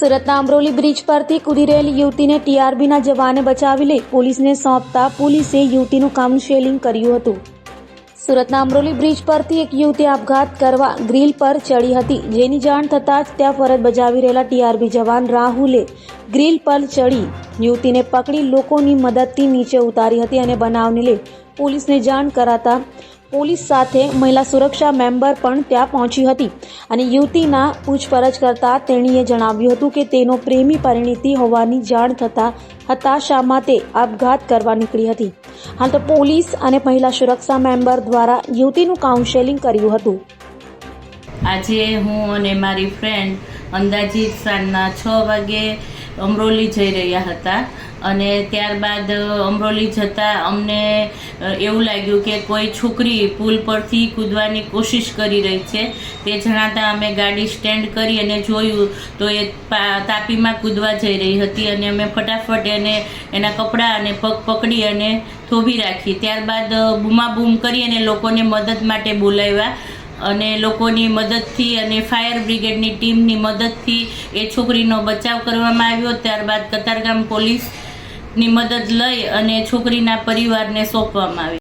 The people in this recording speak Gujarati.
સુરતના અમરોલી બ્રિજ પરથી કૂદી રહેલી યુવતીને ટીઆરબીના જવાને બચાવી લઈ પોલીસને સોંપતા પોલીસે યુવતીનું કાઉન્સેલિંગ કર્યું હતું. સુરતના અમરોલી બ્રિજ પરથી એક યુવતી આપઘાત કરવા ગ્રીલ પર ચડી હતી. જેની જાણ થતાં જ ત્યાં ફરજ બજાવી રહેલા ટીઆરબી જવાન રાહુલે ગ્રીલ પર ચડી. યુવતીને પકડી લોકોની મદદથી નીચે ઉતારી હતી અને બનાવને લઈ પોલીસને જાણ કરાતા પોલીસ સાથે મહિલા સુરક્ષા મેમ્બર પણ ત્યાં પહોંચી હતી અને યુવતીના પૂછપરછ કરતા તેણીએ જણાવ્યું હતું કે તેનો પ્રેમી પરિણીતિ હોવાની જાણ થતાં હતાશામાં તે આપઘાત કરવા નીકળી હતી. હાલ તો પોલીસ અને મહિલા સુરક્ષા મેમ્બર દ્વારા યુવતીનું કાઉન્સેલિંગ કર્યું હતું. આજે હું અને મારી ફ્રેન્ડ અંદાજિત સાંજના છ વાગે અમરોલી જઈ રહ્યા હતા. અને ત્યારબાદ અમરોલી જતાં અમને એવું લાગ્યું કે કોઈ છોકરી પુલ પરથી કૂદવાની કોશિશ કરી રહી છે. તે જણાતા અમે ગાડી સ્ટેન્ડ કરી અને જોયું તો એ તાપીમાં કૂદવા જઈ રહી હતી અને અમે ફટાફટ એને, એના કપડાં અને પગ પકડી અને થોભી રાખી. ત્યારબાદ બૂમાબૂમ કરી અને લોકોને મદદ માટે બોલાવ્યા. અને લોકોની મદદથી અને ફાયર બ્રિગેડની ટીમની મદદથી એ છોકરીનો બચાવ કરવામાં આવ્યો. ત્યારબાદ કતારગામ પોલીસની મદદ લઈ અને છોકરીના પરિવારને સોંપવામાં આવી.